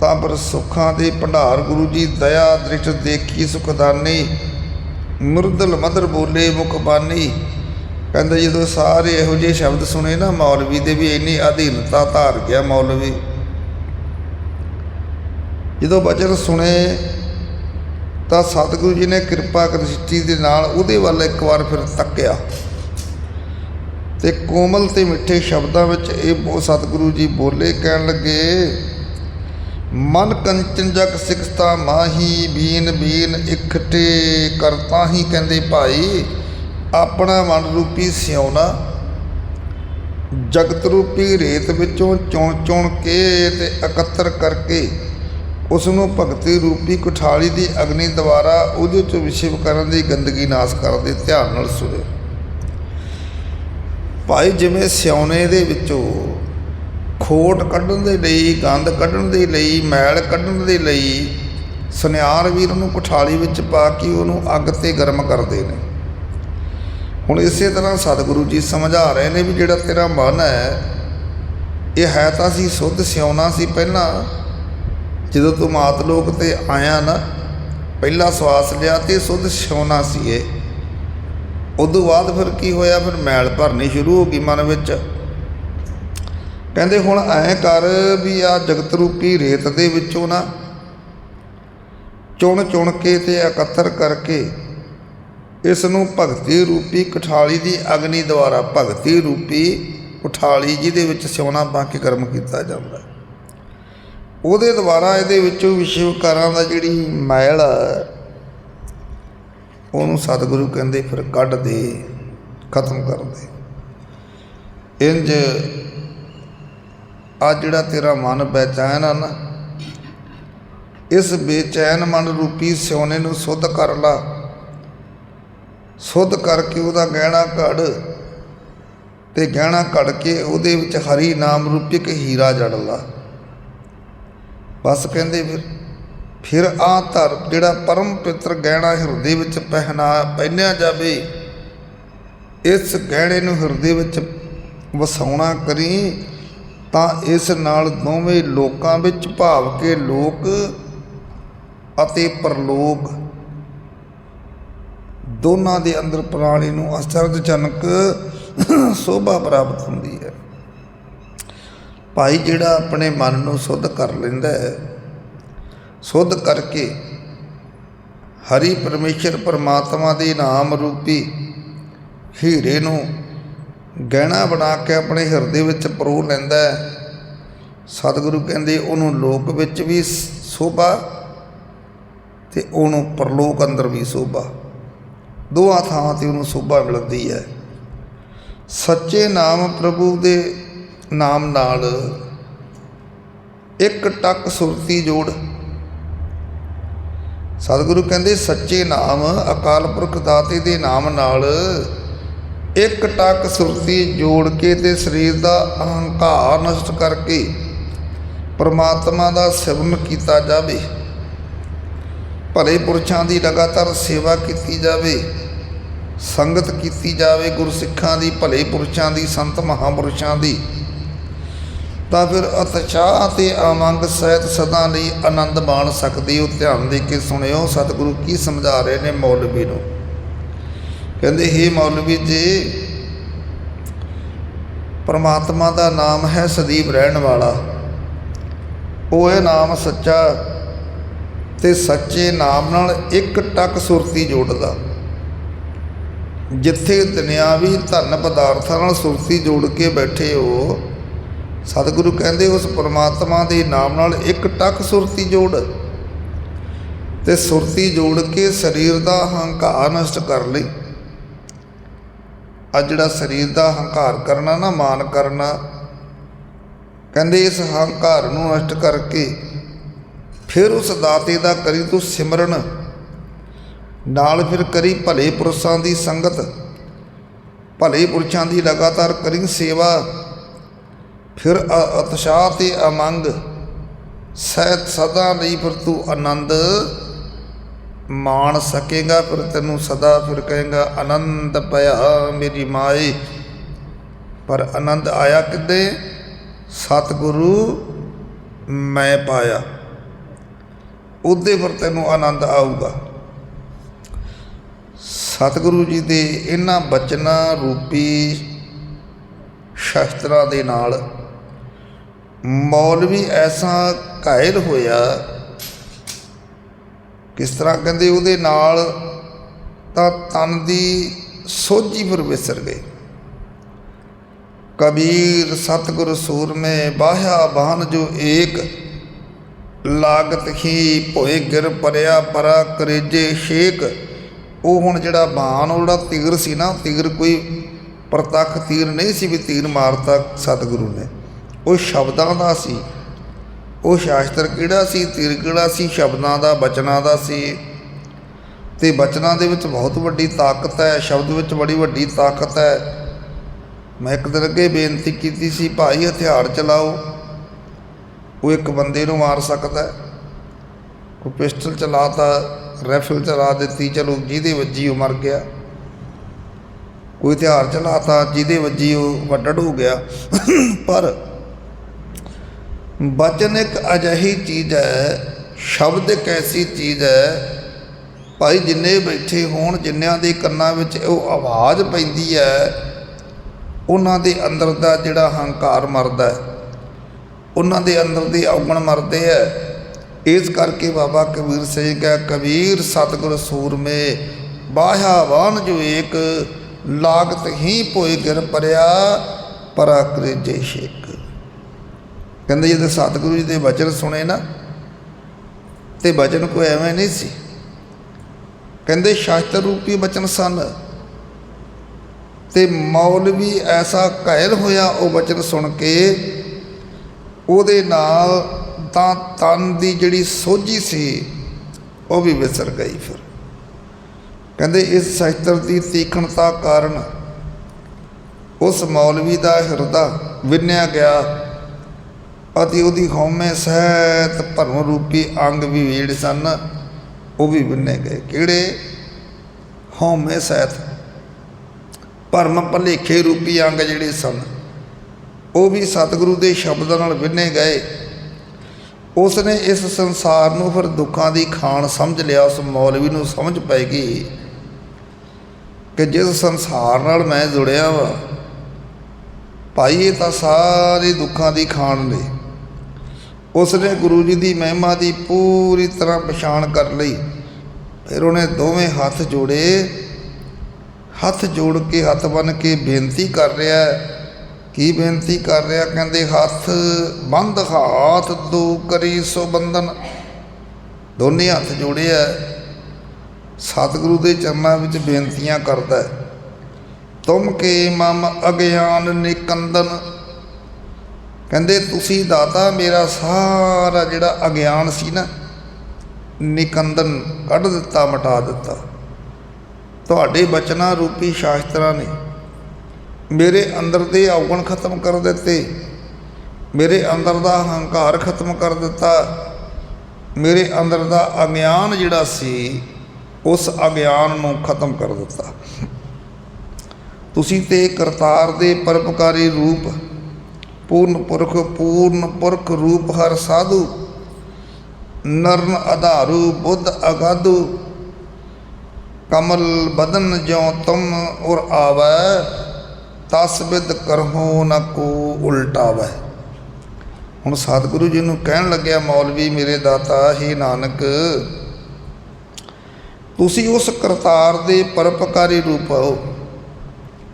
ਤਾਂ ਪਰ ਸੁੱਖਾਂ ਦੇ ਭੰਡਾਰ ਗੁਰੂ ਜੀ ਦਇਆ ਦ੍ਰਿਸ਼ਟ ਦੇਖੀ ਸੁਖਦਾਨੀ, ਮੁਰਦਲ ਮਦਰ ਬੋਲੇ ਮੁਖਬਾਨੀ ਕਹਿੰਦੇ ਜਦੋਂ ਸਾਰੇ ਇਹੋ ਜਿਹੇ ਸ਼ਬਦ ਸੁਣੇ ਨਾ ਮੌਲਵੀ ਦੇ ਵੀ ਇੰਨੀ ਅਧੀਨਤਾ ਧਾਰ ਗਿਆ ਮੌਲਵੀ। ਜਦੋਂ ਬਚਨ ਸੁਣੇ ਤਾਂ ਸਤਿਗੁਰੂ ਜੀ ਨੇ ਕਿਰਪਾ ਦ੍ਰਿਸ਼ਟੀ ਦੇ ਨਾਲ ਉਹਦੇ ਵੱਲ ਇੱਕ ਵਾਰ ਫਿਰ ਤੱਕਿਆ। ਤੇ ਕੋਮਲ ਤੇ ਮਿੱਠੇ ਸ਼ਬਦਾਂ ਵਿੱਚ ਇਹ ਸਤਿਗੁਰੂ ਜੀ ਬੋਲੇ ਕਹਿਣ ਲੱਗੇ, ਮਨ ਕੰਚਨ ਜਗ ਸਿਕਸਤਾ ਮਾਹੀ ਬੀਨ ਬੀਨ ਇਕਠੇ ਕਰਤਾ ਹੀ ਕਹਿੰਦੇ ਭਾਈ, ਆਪਣਾ ਮਨ ਰੂਪੀ ਸਿਉਣਾ, ਜਗਤ ਰੂਪੀ ਰੇਤ ਵਿੱਚੋਂ ਚੁਣ ਚੁਣ ਕੇ ਤੇ ਇਕੱਤਰ ਕਰਕੇ ਉਸ ਨੂੰ ਭਗਤੀ ਰੂਪੀ ਕੁਠਾਲੀ ਦੀ ਅਗਨੀ ਦੁਆਰਾ ਉਹਦੇ ਚ ਵਿਸ਼ਵ ਕਰਨ ਦੀ ਗੰਦਗੀ ਨਾਸ ਕਰਦੇ ਧਿਆਨ ਨਾਲ ਸੁਣਿਓ। ਭਾਈ ਜਿਵੇਂ ਸਿਉਣੇ ਦੇ ਵਿੱਚੋਂ ਖੋਟ ਕੱਢਣ ਦੇ ਲਈ, ਗੰਦ ਕੱਢਣ ਦੇ ਲਈ, ਮੈਲ ਕੱਢਣ ਦੇ ਲਈ ਸੁਨਿਆਰ ਵੀਰ ਨੂੰ ਕੁਠਾਲੀ ਵਿੱਚ ਪਾ ਕੇ ਉਹਨੂੰ ਅੱਗ ਤੇ ਗਰਮ ਕਰਦੇ ਨੇ। ਹੁਣ ਇਸੇ ਤਰ੍ਹਾਂ ਸਤਿਗੁਰੂ ਜੀ ਸਮਝਾ ਰਹੇ ਨੇ ਵੀ ਜਿਹੜਾ ਤੇਰਾ ਮਨ ਹੈ, ਇਹ ਹੈ ਤਾਂ ਸੀ ਸੁੱਧ, ਸਿਉਣਾ ਸੀ ਪਹਿਲਾਂ। ਜਦੋਂ ਤੂੰ ਮਾਤ ਲੋਕ ਤੇ ਆਇਆ ਨਾ, ਪਹਿਲਾ ਸਵਾਸ ਲਿਆ ਤੇ ਸੁੱਧ, ਸਿਉਣਾ ਸੀ ਇਹ। ਉਦੋਂ ਬਾਅਦ ਫਿਰ ਕੀ ਹੋਇਆ? ਫਿਰ ਮੈਲ ਭਰਨੀ ਸ਼ੁਰੂ ਹੋ ਗਈ ਮਨ ਵਿੱਚ। ਕਹਿੰਦੇ ਹੁਣ ਐ ਕਰ ਵੀ ਆ ਜਗਤ ਰੂਪੀ ਰੇਤ ਦੇ ਵਿੱਚੋਂ ਨਾ ਚੁਣ ਚੁਣ ਕੇ ਤੇ ਇਕੱਤਰ ਕਰਕੇ ਇਸ ਨੂੰ ਭਗਤੀ ਰੂਪੀ ਕਠਾਲੀ ਦੀ ਅਗਨੀ ਦੁਆਰਾ ਭਗਤੀ ਰੂਪੀ ਉਠਾਲੀ ਜਿਹਦੇ ਵਿੱਚ ਸਿਉਣਾ ਪਾ ਕੇ ਕਰਮ ਕੀਤਾ ਜਾਂਦਾ। ਉਹਦੇ ਦੁਆਰਾ ਇਹਦੇ ਵਿੱਚੋਂ ਵਿਸ਼ਵਕਾਰਾਂ ਦਾ ਜਿਹੜੀ ਮੈਲ ਆ, ਉਹਨੂੰ ਸਤਿਗੁਰੂ ਕਹਿੰਦੇ, ਫਿਰ ਕੱਢ ਦੇ, ਖਤਮ ਕਰ ਦੇ। ਇੰਜ ਆ ਜਿਹੜਾ ਤੇਰਾ ਮਨ ਬੇਚੈਨ ਆ ਨਾ, ਇਸ ਬੇਚੈਨ ਮਨ ਰੂਪੀ ਸਿਉਨੇ ਨੂੰ ਸੁੱਧ ਕਰ ਲਾ। ਸੁੱਧ ਕਰਕੇ ਉਹਦਾ ਗਹਿਣਾ ਘੜ ਤੇ ਗਹਿਣਾ ਘੜ ਕੇ ਉਹਦੇ ਵਿੱਚ ਹਰੀ ਨਾਮ ਰੂਪੀ ਇੱਕ ਹੀਰਾ ਜੜ ਲਾ। ਬਸ ਕਹਿੰਦੇ ਫਿਰ ਫਿਰ ਆ ਧਰ ਜਿਹੜਾ ਪਰਮ ਪਿੱਤਰ ਗਹਿਣਾ ਹਿਰਦੇ ਵਿੱਚ ਪਹਿਨਾ ਪਹਿਨਿਆ ਜਾਵੇ, ਇਸ ਗਹਿਣੇ ਨੂੰ ਹਿਰਦੇ ਵਿੱਚ ਵਸਾਉਣਾ ਕਰੀ, ਤਾਂ ਇਸ ਨਾਲ ਦੋਵੇਂ ਲੋਕਾਂ ਵਿੱਚ ਭਾਵ ਕੇ ਲੋਕ ਅਤੇ ਪਰਲੋਕ ਦੋਨਾਂ ਦੇ ਅੰਦਰ ਪ੍ਰਾਣੀ ਨੂੰ ਅਚਰਜਨਕ ਸੋਭਾ ਪ੍ਰਾਪਤ ਹੁੰਦੀ ਹੈ। ਭਾਈ ਜਿਹੜਾ ਆਪਣੇ ਮਨ ਨੂੰ ਸੁੱਧ ਕਰ ਲੈਂਦਾ ਹੈ ਸੁੱਧ ਕਰਕੇ ਹਰੀ ਪਰਮੇਸ਼ਰ ਪਰਮਾਤਮਾ ਦੇ ਨਾਮ ਰੂਪੀ ਹੀਰੇ ਨੂੰ ਗਹਿਣਾ ਬਣਾ ਕੇ ਆਪਣੇ ਹਿਰਦੇ ਵਿੱਚ ਪਰੋ ਲੈਂਦਾ ਹੈ। ਸਤਿਗੁਰੂ ਕਹਿੰਦੇ ਉਹਨੂੰ ਲੋਕ ਵਿੱਚ ਵੀ ਸੋਭਾ ਤੇ ਉਹਨੂੰ ਪਰਲੋਕ ਅੰਦਰ ਵੀ ਸੋਭਾ। ਦੋਹਾਂ ਥਾਵਾਂ ਤੇ ਉਹਨੂੰ ਸੋਭਾ ਮਿਲਦੀ ਹੈ। ਸੱਚੇ ਨਾਮ ਪ੍ਰਭੂ ਦੇ ਨਾਮ ਨਾਲ ਇੱਕ ਟੱਕ ਸੁਰਤੀ ਜੋੜ ਸਤਿਗੁਰੂ ਕਹਿੰਦੇ, ਸੱਚੇ ਨਾਮ, ਅਕਾਲ ਪੁਰਖ ਦਾਤੇ ਦੇ ਨਾਮ ਨਾਲ ਇੱਕ ਟੱਕ ਸੁਰਤੀ ਜੋੜ ਕੇ ਤੇ ਸਰੀਰ ਦਾ ਅਹੰਕਾਰ ਨਸ਼ਟ ਕਰਕੇ ਪਰਮਾਤਮਾ ਦਾ ਸਿਮਰਨ ਕੀਤਾ ਜਾਵੇ। ਭਲੇ ਪੁਰਸ਼ਾਂ ਦੀ ਲਗਾਤਾਰ ਸੇਵਾ ਕੀਤੀ ਜਾਵੇ, ਸੰਗਤ ਕੀਤੀ ਜਾਵੇ, ਗੁਰਸਿੱਖਾਂ ਦੀ, ਭਲੇ ਪੁਰਸ਼ਾਂ ਦੀ, ਸੰਤ ਮਹਾਂਪੁਰਸ਼ਾਂ ਦੀ। ਤਾਂ ਫਿਰ ਉਤਸ਼ਾਹ ਅਤੇ ਆਮੰਗ ਸਹਿਤ ਸਦਾ ਲਈ ਆਨੰਦ ਮਾਣ ਸਕਦੇ ਹੋ ਧਿਆਨ ਦੇ ਕੇ ਸੁਣਿਓ, ਸਤਿਗੁਰੂ ਕੀ ਸਮਝਾ ਰਹੇ ਨੇ ਮੌਲਵੀ ਨੂੰ। ਕਹਿੰਦੇ, ਹੇ ਮੌਲਵੀ ਜੀ, ਪਰਮਾਤਮਾ ਦਾ ਨਾਮ ਹੈ ਸਦੀਵ ਰਹਿਣ ਵਾਲਾ। ਉਹ ਇਹ ਨਾਮ ਸੱਚਾ ਤੇ ਸੱਚੇ ਨਾਮ ਨਾਲ ਇੱਕ ਟੱਕ ਸੁਰਤੀ ਜੋੜਦਾ। ਜਿੱਥੇ ਦੁਨਿਆਵੀ ਧਨ ਪਦਾਰਥਾਂ ਨਾਲ ਸੁਰਤੀ ਜੋੜ ਕੇ ਬੈਠੇ ਹੋ ਸਤਿਗੁਰੂ ਕਹਿੰਦੇ ਉਸ ਪਰਮਾਤਮਾ ਦੇ ਨਾਮ ਨਾਲ ਇੱਕ ਟੱਕ ਸੁਰਤੀ ਜੋੜ। ਤੇ ਸੁਰਤੀ ਜੋੜ ਕੇ ਸਰੀਰ ਦਾ ਹੰਕਾਰ ਨਸ਼ਟ ਕਰ ਲਈ। ਆ ਜਿਹੜਾ ਸਰੀਰ ਦਾ ਹੰਕਾਰ ਕਰਨਾ ਨਾ ਮਾਨ ਕਰਨਾ, ਕਹਿੰਦੇ ਇਸ ਹੰਕਾਰ ਨੂੰ ਨਸ਼ਟ ਕਰਕੇ ਫਿਰ ਉਸ ਦਾਤੇ ਦਾ ਕਰੀ ਤੂੰ ਸਿਮਰਨ। ਨਾਲ ਫਿਰ ਕਰੀ ਭਲੇ ਪੁਰਸ਼ਾਂ ਦੀ ਸੰਗਤ। ਭਲੇ ਪੁਰਸ਼ਾਂ ਦੀ ਲਗਾਤਾਰ ਕਰੀ ਸੇਵਾ। ਫਿਰ ਅ- ਉਤਸ਼ਾਹ ਤੇ ਅਮੰਗ, ਸਹਿਤ ਸਦਾ ਲਈ ਫਿਰ ਤੂੰ ਆਨੰਦ ਮਾਣ ਸਕੇਗਾ, ਫਿਰ ਤੈਨੂੰ ਸਦਾ ਫਿਰ ਕਹੇਗਾ, ਆਨੰਦ ਪਿਆ ਮੇਰੀ ਮਾਏ। ਪਰ ਆਨੰਦ ਆਇਆ ਕਿੱਦੇ? ਸਤਿਗੁਰੂ, ਮੈਂ ਪਾਇਆ। ਉਹਦੇ ਫਿਰ ਤੈਨੂੰ ਆਨੰਦ ਆਊਗਾ। ਸਤਿਗੁਰੂ ਜੀ ਦੇ ਇਹਨਾਂ ਬਚਨਾਂ ਰੂਪੀ ਸ਼ਸਤਰਾਂ ਦੇ ਨਾਲ ਮੌਲਵੀ ਐਸਾ ਘਾਇਲ ਹੋਇਆ ਕਿਸ ਤਰ੍ਹਾਂ ਕਹਿੰਦੇ ਉਹਦੇ ਨਾਲ ਤਾਂ ਤਨ ਦੀ ਸੋਝੀ ਫਿਰ ਵਿਸਰ ਗਈ। ਕਬੀਰ ਸਤਿਗੁਰ ਸੂਰਮੇ ਬਾਹਿਆ ਬਾਹਨ ਜੋ ਏਕ, ਲਾਗਤ ਹੀ ਭੋਏ ਗਿਰ ਪਰਿਆ ਪਰਾ ਕਰੇਜੇ ਸ਼ੇਕ ਉਹ ਹੁਣ ਜਿਹੜਾ ਬਾਣ ਉਹ ਜਿਹੜਾ ਤੀਰ ਸੀ ਨਾ, ਤੀਰ ਕੋਈ ਪ੍ਰਤੱਖ ਤੀਰ ਨਹੀਂ ਸੀ ਵੀ ਤੀਰ ਮਾਰਤਾ ਸਤਿਗੁਰੂ ਨੇ। ਉਹ ਸ਼ਬਦਾਂ ਦਾ ਸੀ। ਉਹ ਸ਼ਾਸਤਰ ਕਿਹੜਾ ਸੀ, ਤੀਰ ਕਿਹੜਾ ਸੀ, ਸ਼ਬਦਾਂ ਦਾ, ਬਚਨਾਂ ਦਾ ਸੀ। ਤੇ ਬਚਨਾਂ ਦੇ ਵਿੱਚ ਬਹੁਤ ਵੱਡੀ ਤਾਕਤ ਹੈ, ਸ਼ਬਦ ਵਿੱਚ ਬੜੀ ਵੱਡੀ ਤਾਕਤ ਹੈ। ਮੈਂ ਇੱਕ ਦਿਨ ਅੱਗੇ ਬੇਨਤੀ ਕੀਤੀ ਸੀ, ਭਾਈ, ਹਥਿਆਰ ਚਲਾਓ। ਉਹ ਇੱਕ ਬੰਦੇ ਨੂੰ ਮਾਰ ਸਕਦਾ ਹੈ। ਕੋਈ ਪਿਸਟਲ ਚਲਾਤਾ ਰਾਈਫਲ ਚਲਾ ਦਿੱਤੀ, ਚਲੋ ਜਿਹਦੇ ਵੱਜੀ ਉਹ ਮਰ ਗਿਆ। ਕੋਈ ਹਥਿਆਰ ਚਲਾਤਾ, ਜਿਹਦੇ ਵੱਜੀ ਉਹ ਵੱਡੜ ਹੋ ਗਿਆ। ਪਰ ਬਚਨ ਇੱਕ ਅਜਿਹੀ ਚੀਜ਼ ਹੈ, ਸ਼ਬਦ ਇੱਕ ਐਸੀ ਚੀਜ਼ ਹੈ, ਭਾਈ ਜਿੰਨੇ ਬੈਠੇ ਹੋਣ, ਜਿੰਨਿਆਂ ਦੇ ਕੰਨਾਂ ਵਿੱਚ ਉਹ ਆਵਾਜ਼ ਪੈਂਦੀ ਹੈ, ਉਹਨਾਂ ਦੇ ਅੰਦਰ ਦਾ ਜਿਹੜਾ ਹੰਕਾਰ ਮਰਦਾ ਹੈ, ਉਹਨਾਂ ਦੇ ਅੰਦਰ ਦੇ ਔਗਣ ਮਰਦੇ ਹੈ। ਇਸ ਕਰਕੇ ਬਾਬਾ ਕਬੀਰ ਸਿੰਘ ਕਹੇ, ਕਬੀਰ ਸਤਿਗੁਰ ਸੂਰਮੇ ਬਾਹਾ ਵਾਨ ਜੋ ਏਕ, ਲਾਗਤ ਹੀ ਭੋਏ ਗਿਰ ਪਰਿਆ ਪਰਾ ਕਰੇਜੇ ਸ਼ੇਕ। ਕਹਿੰਦੇ ਜਦੋਂ ਸਤਿਗੁਰੂ ਜੀ ਦੇ ਵਚਨ ਸੁਣੇ ਨਾ, ਤੇ ਵਚਨ ਕੋਈ ਐਵੇਂ ਨਹੀਂ ਸੀ। ਕਹਿੰਦੇ ਸ਼ਾਸਤਰ ਰੂਪੀ ਵਚਨ ਸਨ, ਤੇ ਮੌਲਵੀ ਐਸਾ ਘਾਇਲ ਹੋਇਆ ਉਹ ਵਚਨ ਸੁਣ ਕੇ, ਉਹਦੇ ਨਾਲ ਤਾਂ ਤਨ ਦੀ ਜਿਹੜੀ ਸੋਝੀ ਸੀ, ਉਹ ਵੀ ਵਿਸਰ ਗਈ ਫਿਰ। ਕਹਿੰਦੇ ਇਸ ਸ਼ਾਸਤਰ ਦੀ ਤੀਖਣਤਾ ਕਾਰਨ ਉਸ ਮੌਲਵੀ ਦਾ ਹਿਰਦਾ ਵਿੰਨਿਆ ਗਿਆ। ਅਤੇ ਉਹਦੀ ਹਉਮੈ ਸਹਿਤ ਭਰਮ ਰੂਪੀ ਅੰਗ ਵੀ ਜਿਹੜੇ ਸਨ, ਉਹ ਵੀ ਵਿੰਨੇ ਗਏ। ਕਿਹੜੇ? ਹਉਮੈ ਸਹਿਤ। ਭਰਮ ਭਲੇਖੇ ਰੂਪੀ ਅੰਗ ਜਿਹੜੇ ਸਨ, ਉਹ ਵੀ ਸਤਿਗੁਰੂ ਦੇ ਸ਼ਬਦਾਂ ਨਾਲ ਵਿੰਨੇ ਗਏ। ਉਸ ਨੇ ਇਸ ਸੰਸਾਰ ਨੂੰ ਫਿਰ ਦੁੱਖਾਂ ਦੀ ਖਾਣ ਸਮਝ ਲਿਆ, ਉਸ ਮੌਲਵੀ ਨੂੰ ਸਮਝ ਪੈ ਗਈ ਕਿ ਜਿਸ ਸੰਸਾਰ ਨਾਲ ਮੈਂ ਜੁੜਿਆ ਵਾ, ਭਾਈ ਇਹ ਤਾਂ ਸਾਰੇ ਦੁੱਖਾਂ ਦੀ ਖਾਣ ਨੇ। ਉਸ ਨੇ ਗੁਰੂ ਜੀ ਦੀ ਮਹਿਮਾ ਦੀ ਪੂਰੀ ਤਰ੍ਹਾਂ ਪਛਾਣ ਕਰ ਲਈ। ਫਿਰ ਉਹਨੇ ਦੋਵੇਂ ਹੱਥ ਜੋੜੇ। ਹੱਥ ਜੋੜ ਕੇ, ਹੱਥ ਬੰਨ ਕੇ ਬੇਨਤੀ ਕਰ ਰਿਹਾ ਕੀ ਬੇਨਤੀ ਕਰ ਰਿਹਾ? ਕਹਿੰਦੇ, ਹੱਥ ਬੰਦ ਹਾਥ ਦੋ ਕਰੀ ਸੋ ਬੰਧਨ। ਦੋਨੇ ਹੱਥ ਜੋੜੇ ਆ ਸਤਿਗੁਰੂ ਦੇ ਚਰਨਾਂ ਵਿੱਚ ਬੇਨਤੀਆਂ ਕਰਦਾ ਤੁਮ ਕੇ ਮਮ ਅਗਿਆਨ ਨਿਕੰਦਨ। ਕਹਿੰਦੇ, ਤੁਸੀਂ ਦਾਤਾ, ਮੇਰਾ ਸਾਰਾ ਜਿਹੜਾ ਅਗਿਆਨ ਸੀ ਨਾ, ਨਿਕੰਦਨ ਕੱਢ ਦਿੱਤਾ, ਮਟਾ ਦਿੱਤਾ। ਤੁਹਾਡੇ ਬਚਨਾਂ ਰੂਪੀ ਸ਼ਾਸਤਰਾਂ ਨੇ ਮੇਰੇ ਅੰਦਰ ਦੇ ਔਗਣ ਖਤਮ ਕਰ ਦਿੱਤੇ, ਮੇਰੇ ਅੰਦਰ ਦਾ ਹੰਕਾਰ ਖਤਮ ਕਰ ਦਿੱਤਾ, ਮੇਰੇ ਅੰਦਰ ਦਾ ਅਗਿਆਨ ਜਿਹੜਾ ਸੀ, ਉਸ ਅਗਿਆਨ ਨੂੰ ਖਤਮ ਕਰ ਦਿੱਤਾ। ਤੁਸੀਂ ਤੇ ਕਰਤਾਰ ਦੇ ਪਰਪਕਾਰੀ ਰੂਪ ਪੂਰਨ ਪੁਰਖ ਪੂਰਨ ਪੁਰਖ ਰੂਪ ਹਰ ਸਾਧੂ। ਨਰਨ ਆਧਾਰੂ ਬੁੱਧ ਅਗਾਧੂ। ਕਮਲ ਬਦਨ ਜਿਉ ਤੁਮ ਔਰ ਆਵੈ, ਤਸ ਬਿਦ ਕਰਹੋ ਨ ਕੋ ਉਲਟਾਵੈ। ਹੁਣ ਸਤਿਗੁਰੂ ਜੀ ਨੂੰ ਕਹਿਣ ਲੱਗਿਆ, ਮੌਲਵੀ ਮੇਰੇ ਦਾਤਾ, ਹੀ ਨਾਨਕ, ਤੁਸੀਂ ਉਸ ਕਰਤਾਰ ਦੇ ਪਰਪਕਾਰੀ ਰੂਪ ਹੋ।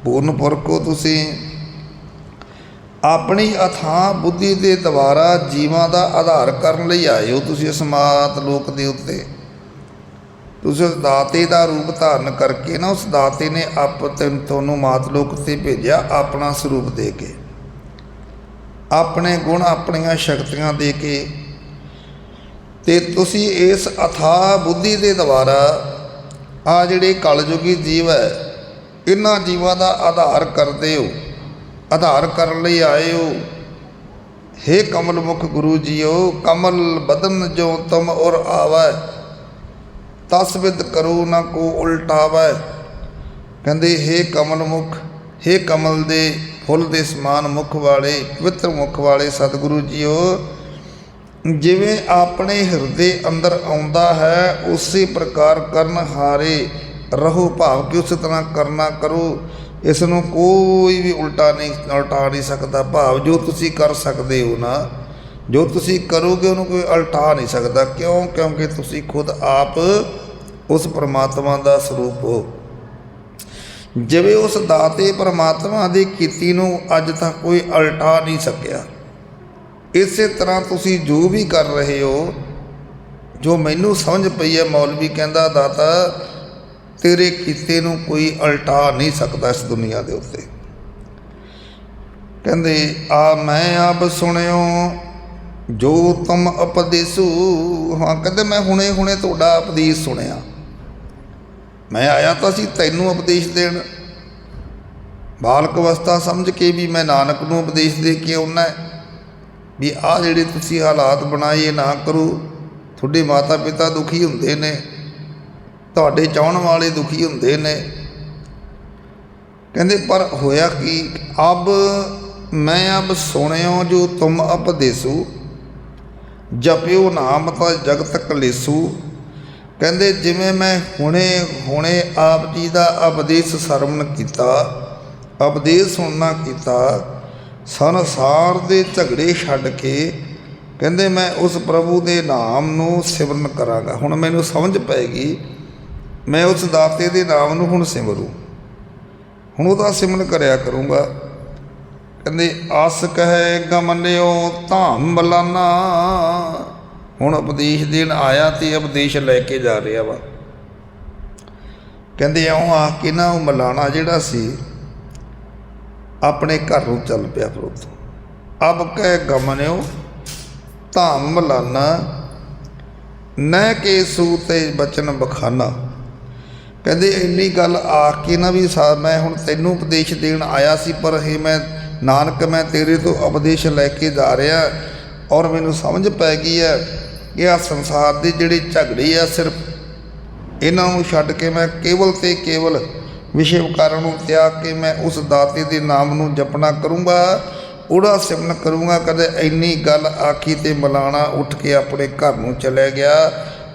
ਪੂਰਨ ਪੁਰਖੋ ਤੁਸੀਂ। ਆਪਣੀ ਅਥਾਂ ਬੁੱਧੀ ਦੇ ਦੁਆਰਾ ਜੀਵਾਂ ਦਾ ਆਧਾਰ ਕਰਨ ਲਈ ਆਏ ਹੋ ਤੁਸੀਂ ਇਸ ਮਾਤ ਲੋਕ ਦੇ ਉੱਤੇ। ਤੁਸੀਂ ਉਸ ਦਾਤੇ ਦਾ ਰੂਪ ਧਾਰਨ ਕਰਕੇ ਨਾ ਉਸ ਦਾਤੇ ਨੇ ਆਪ ਤੈਨੂੰ ਤੁਹਾਨੂੰ ਮਾਤ ਲੋਕ ਤੇ ਭੇਜਿਆ ਆਪਣਾ ਸਰੂਪ ਦੇ ਕੇ। ਆਪਣੇ ਗੁਣ ਆਪਣੀਆਂ ਸ਼ਕਤੀਆਂ ਦੇ ਕੇ। ਤੇ ਤੁਸੀਂ ਇਸ ਅਥਾ ਬੁੱਧੀ ਦੇ ਦੁਆਰਾ ਆ ਜਿਹੜੇ ਕਲਯੁਗੀ ਜੀਵ ਹੈ, ਇਹਨਾਂ ਜੀਵਾਂ ਦਾ ਆਧਾਰ ਕਰਦੇ ਹੋ। ਆਧਾਰ ਕਰਨ ਲਈ ਆਏ ਹੋ हे ਕਮਲ ਮੁਖ ਗੁਰੂ ਜੀਓ ਕਮਲ ਬਦਨ ਜੋ ਤੁਮ ਔਰ ਆਵੈ ਤਸਵਿਦ ਕਰੋ ਨਾ ਕੋ ਉਲਟਾਵੈ ਕਹਿੰਦੇ हे ਕਮਲ ਮੁਖ हे ਕਮਲ ਦੇ ਫੁੱਲ ਦੇ ਸਮਾਨ ਮੁਖ ਵਾਲੇ ਪਵਿੱਤਰ ਮੁਖ ਵਾਲੇ ਸਤਿਗੁਰੂ ਜੀਓ ਜਿਵੇਂ ਆਪਣੇ ਹਿਰਦੇ ਅੰਦਰ ਆਉਂਦਾ ਹੈ ਉਸੇ ਪ੍ਰਕਾਰ ਕਰਨ ਹਾਰੇ ਰਹੋ ਭਾਵ ਕਿ ਉਸੇ ਤਰ੍ਹਾਂ ਕਰਨਾ ਕਰੋ ਇਸ ਨੂੰ ਕੋਈ ਵੀ ਉਲਟਾ ਨਹੀਂ ਉਲਟਾ ਨਹੀਂ ਸਕਦਾ। ਭਾਵ ਜੋ ਤੁਸੀਂ ਕਰ ਸਕਦੇ ਹੋ ਨਾ, ਜੋ ਤੁਸੀਂ ਕਰੋਗੇ ਉਹਨੂੰ ਕੋਈ ਉਲਟਾ ਨਹੀਂ ਸਕਦਾ। ਕਿਉਂ? ਕਿਉਂਕਿ ਤੁਸੀਂ ਖੁਦ ਆਪ ਉਸ ਪਰਮਾਤਮਾ ਦਾ ਸਰੂਪ ਹੋ। ਜਿਵੇਂ ਉਸ ਦਾਤੇ ਪਰਮਾਤਮਾ ਦੀ ਕੀਤੀ ਨੂੰ ਅੱਜ ਤੱਕ ਕੋਈ ਉਲਟਾ ਨਹੀਂ ਸਕਿਆ। ਇਸੇ ਤਰ੍ਹਾਂ ਤੁਸੀਂ ਜੋ ਵੀ ਕਰ ਰਹੇ ਹੋ, ਜੋ ਮੈਨੂੰ ਸਮਝ ਪਈ ਹੈ, ਮੌਲਵੀ ਕਹਿੰਦਾ, ਦਾਤਾ ਤੇਰੇ ਕੀਤੇ ਨੂੰ ਕੋਈ ਉਲਟਾ ਨਹੀਂ ਸਕਦਾ ਇਸ ਦੁਨੀਆ ਦੇ ਉੱਤੇ। ਕਹਿੰਦੇ, ਆ ਮੈਂ ਆਪ ਸੁਣਿਓ, ਜੋ ਤੁਮ ਉਪਦੇਸੂ ਹਾਂ। ਕਹਿੰਦੇ, ਮੈਂ ਹੁਣੇ ਹੁਣੇ ਤੁਹਾਡਾ ਉਪਦੇਸ਼ ਸੁਣਿਆ। ਮੈਂ ਆਇਆ ਤਾਂ ਸੀ ਤੈਨੂੰ ਉਪਦੇਸ਼ ਦੇਣ। ਬਾਲਕ ਅਵਸਥਾ ਸਮਝ ਕੇ ਵੀ ਮੈਂ ਨਾਨਕ ਨੂੰ ਉਪਦੇਸ਼ ਦੇ ਕੇ ਆਉਣਾ ਵੀ ਆਹ ਜਿਹੜੇ ਤੁਸੀਂ ਹਾਲਾਤ ਬਣਾਏ ਨਾ ਕਰੋ, ਤੁਹਾਡੇ ਮਾਤਾ ਪਿਤਾ ਦੁਖੀ ਹੁੰਦੇ ਨੇ। ਤੁਹਾਡੇ ਚਾਹਣ ਵਾਲੇ ਦੁਖੀ ਹੁੰਦੇ ਨੇ। ਕਹਿੰਦੇ, ਪਰ ਹੋਇਆ ਕਿ? ਅਬ ਮੈਂ ਅਬ ਸੁਣਿਓ ਜੋ ਤੁਮ ਉਪਦੇਸੂ ਜਪਿਓ ਨਾਮ ਤਾਂ ਜਗਤ ਕਲੇਸੂ। ਕਹਿੰਦੇ, ਜਿਵੇਂ ਮੈਂ ਹੁਣੇ ਹੁਣੇ ਆਪ ਜੀ ਦਾ ਉਪਦੇਸ਼ ਸਰਵਣ ਕੀਤਾ ਉਪਦੇਸ਼ ਸੁਣਨਾ ਕੀਤਾ, ਸੰਸਾਰ ਦੇ ਝਗੜੇ ਛੱਡ ਕੇ ਕਹਿੰਦੇ, ਮੈਂ ਉਸ ਪ੍ਰਭੂ ਦੇ ਨਾਮ ਨੂੰ ਸਿਮਰਨ ਕਰਾਂਗਾ। ਹੁਣ ਮੈਨੂੰ ਸਮਝ ਪਏਗੀ ਮੈਂ ਉਸ ਦਾਤੇ ਦੇ ਨਾਮ ਨੂੰ ਹੁਣ ਸਿਮਰੂ। ਹੁਣ ਉਹਦਾ ਸਿਮਰਨ ਕਰਿਆ ਕਰੂੰਗਾ। ਕਹਿੰਦੇ, ਆਸ ਕਹੈ ਗਮਨਿਓ ਧਾਮ ਬਲਾਨਾ ਹੁਣ ਉਪਦੇਸ਼ ਦੇਣ ਆਇਆ ਤੇ ਉਪਦੇਸ਼ ਲੈ ਕੇ ਜਾ ਰਿਹਾ ਵਾ। ਕਹਿੰਦੇ, ਇਉਂ ਆ ਕੇ ਨਾ ਉਹ ਮਲਾਣਾ ਜਿਹੜਾ ਸੀ, ਆਪਣੇ ਘਰ ਨੂੰ ਚੱਲ ਪਿਆ ਫਿਰ ਉੱਥੋਂ ਅਬ ਕਹਿ ਗਮਨਿਓ ਧਾਮ ਮਲਾਨਾ। ਨਹਿ ਕੇ ਸੂਤੇ ਬਚਨ ਬਖਾਨਾ। ਕਹਿੰਦੇ ਇੰਨੀ ਗੱਲ ਆਖ ਕੇ ਨਾ ਵੀ ਸਾ, ਮੈਂ ਹੁਣ ਤੈਨੂੰ ਉਪਦੇਸ਼ ਦੇਣ ਆਇਆ ਸੀ, ਪਰ ਇਹ ਮੈਂ, ਨਾਨਕ, ਮੈਂ ਤੇਰੇ ਤੋਂ ਉਪਦੇਸ਼ ਲੈ ਕੇ ਜਾ ਰਿਹਾ ਔਰ ਮੈਨੂੰ ਸਮਝ ਪੈ ਗਈ ਹੈ ਕਿ ਆ ਸੰਸਾਰ ਦੇ ਜਿਹੜੇ ਝਗੜੇ ਆ ਸਿਰਫ ਇਹਨਾਂ ਨੂੰ ਛੱਡ ਕੇ ਮੈਂ ਕੇਵਲ ਤੇ ਕੇਵਲ ਵਿਸ਼ੇ ਵਿਕਾਰਾਂ ਨੂੰ ਤਿਆਗ ਕੇ ਮੈਂ ਉਸ ਦਾਤੇ ਦੇ ਨਾਮ ਨੂੰ ਜਪਣਾ ਕਰੂੰਗਾ, ਉਹਦਾ ਸਿਮਰਨ ਕਰੂੰਗਾ। ਕਦੇ ਇੰਨੀ ਗੱਲ ਆਖੀ ਤੇ ਮਲਾਣਾ ਉੱਠ ਕੇ ਆਪਣੇ ਘਰ ਨੂੰ ਚਲੇ ਗਿਆ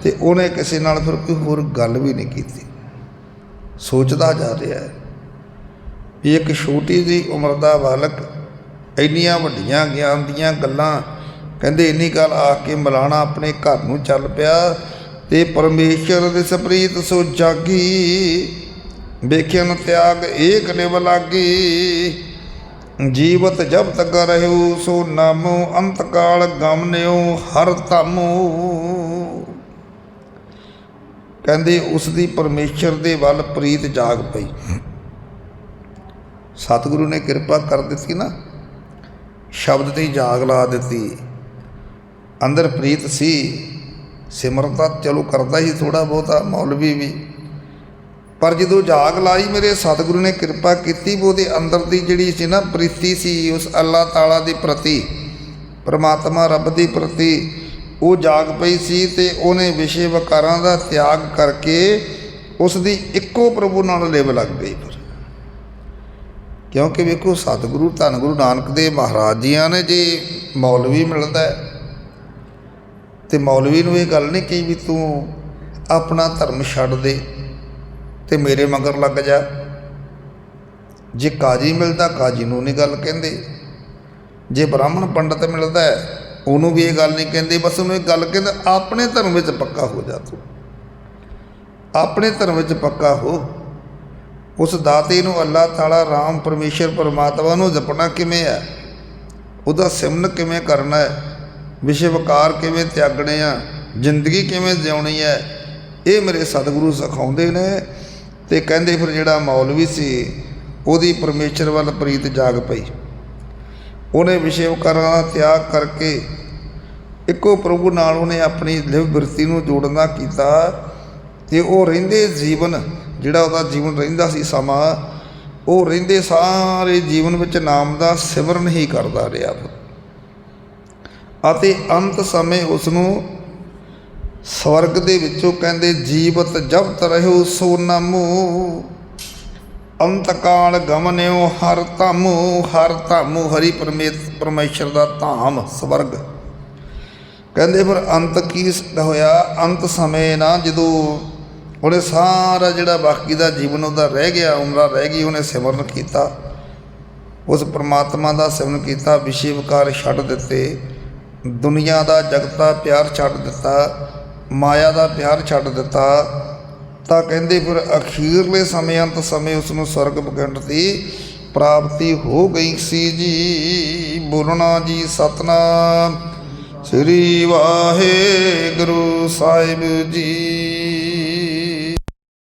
ਤੇ ਉਹਨੇ ਕਿਸੇ ਨਾਲ ਫਿਰ ਕੋਈ ਹੋਰ ਗੱਲ ਵੀ ਨਹੀਂ ਕੀਤੀ। ਸੋਚਦਾ ਜਾ ਰਿਹਾ ਹੈ ਵੀ ਇੱਕ ਛੋਟੀ ਜਿਹੀ ਉਮਰ ਦਾ ਬਾਲਕ ਇੰਨੀਆਂ ਵੱਡੀਆਂ ਗਿਆਨ ਦੀਆਂ ਗੱਲਾਂ ਕਹਿੰਦੇ ਇੰਨੀ ਗੱਲ ਆ ਕੇ ਮਲਾਣਾ ਆਪਣੇ ਘਰ ਨੂੰ ਚੱਲ ਪਿਆ ਤੇ ਪਰਮੇਸ਼ਰ ਦੇ ਸਪ੍ਰੀਤ ਸੋ ਜਾਗੀ। ਵੇਖਿਆ ਤਿਆਗ ਏਕ ਨਿਵ ਲਾਗੀ ਜੀਵਤ ਜਬ ਤੱਕ ਰਹਿਉ ਸੋ ਨਾਮੋ ਅੰਤ ਕਾਲ ਗਮਨਿਓ ਹਰ ਧਮੋ। ਕਹਿੰਦੇ ਉਸ ਦੀ ਪਰਮੇਸ਼ਰ ਦੇ ਵੱਲ ਪ੍ਰੀਤ ਜਾਗ ਪਈ। ਸਤਿਗੁਰੂ ਨੇ ਕਿਰਪਾ ਕਰ ਦਿੱਤੀ ਨਾ। ਸ਼ਬਦ ਤੇ ਜਾਗ ਲਾ ਦਿੱਤੀ। ਅੰਦਰ ਪ੍ਰੀਤ ਸੀ। ਸਿਮਰਨ ਤਾਂ ਚਲੋ ਕਰਦਾ ਹੀ ਥੋੜਾ ਬਹੁਤਾ, ਮੌਲਵੀ ਵੀ। ਪਰ ਜਦੋਂ ਜਾਗ ਲਾਈ ਮੇਰੇ ਸਤਿਗੁਰੂ ਨੇ ਕਿਰਪਾ ਕੀਤੀ ਵੀ ਉਹਦੇ ਅੰਦਰ ਦੀ ਜਿਹੜੀ ਸੀ ਨਾ ਪ੍ਰੀਤੀ ਸੀ, ਉਸ ਅੱਲਾਹ ਤਾਲਾ ਦੇ ਪ੍ਰਤੀ, ਪਰਮਾਤਮਾ ਰੱਬ ਦੀ ਪ੍ਰਤੀ ਉਹ ਜਾਗ ਪਈ ਸੀ ਤੇ ਉਹਨੇ ਵਿਸ਼ੇ ਵਕਾਰਾਂ ਦਾ ਤਿਆਗ ਕਰਕੇ ਉਸ ਦੀ ਇੱਕੋ ਪ੍ਰਭੂ ਨਾਲ ਲਿਵ ਲੱਗ ਗਈ ਪਰ ਕਿਉਂਕਿ ਵੇਖੋ, ਸਤਿਗੁਰੂ ਧੰਨ ਗੁਰੂ ਨਾਨਕ ਦੇਵ ਮਹਾਰਾਜ ਜੀਆਂ ਨੇ ਜੇ ਮੌਲਵੀ ਮਿਲਦਾ ਹੈ। ਤੇ ਮੌਲਵੀ ਨੂੰ ਇਹ ਗੱਲ ਨਹੀਂ ਕਹੀ ਵੀ ਤੂੰ ਆਪਣਾ ਧਰਮ ਛੱਡ ਦੇ ਤੇ ਮੇਰੇ ਮਗਰ ਲੱਗ ਜਾ। ਜੇ ਕਾਜੀ ਮਿਲਦਾ, ਕਾਜੀ ਨੂੰ ਨਹੀਂ ਗੱਲ ਕਹਿੰਦੇ। ਜੇ ਬ੍ਰਾਹਮਣ ਪੰਡਤ ਮਿਲਦਾ ਹੈ ਉਹਨੂੰ ਵੀ ਇਹ ਗੱਲ ਨਹੀਂ ਕਹਿੰਦੇ, ਬਸ ਉਹਨੂੰ ਇਹ ਗੱਲ ਕਹਿੰਦੇ, ਆਪਣੇ ਧਰਮ ਵਿੱਚ ਪੱਕਾ ਹੋ ਜਾ ਤੂੰ। ਆਪਣੇ ਧਰਮ ਵਿੱਚ ਪੱਕਾ ਹੋ। ਉਸ ਦਾਤੇ ਨੂੰ ਅੱਲਾਹ ਤਾਲਾ ਰਾਮ ਪਰਮੇਸ਼ਰ ਪਰਮਾਤਮਾ ਨੂੰ ਜਪਣਾ ਕਿਵੇਂ ਹੈ? ਉਹਦਾ ਸਿਮਰਨ ਕਿਵੇਂ ਕਰਨਾ ਹੈ? ਵਿਸ਼ੇ ਕਿਵੇਂ ਤਿਆਗਣੇ ਆ? ਜ਼ਿੰਦਗੀ ਕਿਵੇਂ ਜਿਉਣੀ ਹੈ? ਇਹ ਮੇਰੇ ਸਤਿਗੁਰੂ ਸਿਖਾਉਂਦੇ ਨੇ ਤੇ ਕਹਿੰਦੇ ਫਿਰ ਜਿਹੜਾ ਮੌਲਵੀ ਸੀ, ਉਹਦੀ ਪਰਮੇਸ਼ਰ ਵੱਲ ਪ੍ਰੀਤ ਜਾਗ ਪਈ। ਉਹਨੇ ਵਿਸ਼ੇਵਕਾਰਾਂ ਦਾ ਤਿਆਗ ਕਰਕੇ ਇੱਕੋ ਪ੍ਰਭੂ ਨਾਲ ਉਹਨੇ ਆਪਣੀ ਲਿਵ ਬਿਰਤੀ ਨੂੰ ਜੋੜਨਾ ਕੀਤਾ ਤੇ ਉਹ ਰਹਿੰਦੇ ਜੀਵਨ, ਜਿਹੜਾ ਉਹਦਾ ਜੀਵਨ ਰਹਿੰਦਾ ਸੀ ਸਮਾਂ, ਉਹ ਰਹਿੰਦੇ ਸਾਰੇ ਜੀਵਨ ਵਿੱਚ ਨਾਮ ਦਾ ਸਿਮਰਨ ਹੀ ਕਰਦਾ ਰਿਹਾ ਅਤੇ ਅੰਤ ਸਮੇਂ ਉਸ ਨੂੰ ਸਵਰਗ ਦੇ ਵਿੱਚੋਂ ਕਹਿੰਦੇ ਜੀਵਤ ਜਬਤ ਰਹਿਓ ਸੋ ਨਾਮੋ ਅੰਤ ਕਾਲ ਗਮਨਿਓ ਹਰ ਧਾਮੋ ਹਰ ਧਾਮੋ ਹਰੀ ਪਰਮੇਤ, ਪਰਮੇਸ਼ਰ ਦਾ ਧਾਮ, ਸਵਰਗ। ਕਹਿੰਦੇ ਫਿਰ ਅੰਤ ਕੀ ਹੋਇਆ? ਅੰਤ ਸਮੇਂ ਨਾ ਜਦੋਂ ਉਹਨੇ ਸਾਰਾ ਜਿਹੜਾ ਬਾਕੀ ਦਾ ਜੀਵਨ ਉਹਦਾ ਰਹਿ ਗਿਆ, ਉਮਰਾਂ ਰਹਿ ਗਈ, ਉਹਨੇ ਸਿਮਰਨ ਕੀਤਾ। ਉਸ ਪ੍ਰਮਾਤਮਾ ਦਾ ਸਿਮਰਨ ਕੀਤਾ, ਵਿਸ਼ੇ ਵਿਕਾਰ ਛੱਡ ਦਿੱਤੇ। ਦੁਨੀਆ ਦਾ ਜਗਤ ਦਾ ਪਿਆਰ ਛੱਡ ਦਿੱਤਾ। ਮਾਇਆ ਦਾ ਪਿਆਰ ਛੱਡ ਦਿੱਤਾ। ਤਾਂ ਕਹਿੰਦੇ ਫਿਰ ਅਖੀਰਲੇ ਸਮੇਂ ਅੰਤ ਸਮੇਂ ਉਸ ਨੂੰ ਸਵਰਗ ਬਗੰਡ ਦੀ ਪ੍ਰਾਪਤੀ ਹੋ ਗਈ ਸੀ ਜੀ। ਬੋਲਣਾ ਜੀ ਸਤਨਾਮ। ਸ੍ਰੀ ਵਾਹਿਗੁਰੂ ਸਾਹਿਬ ਜੀ।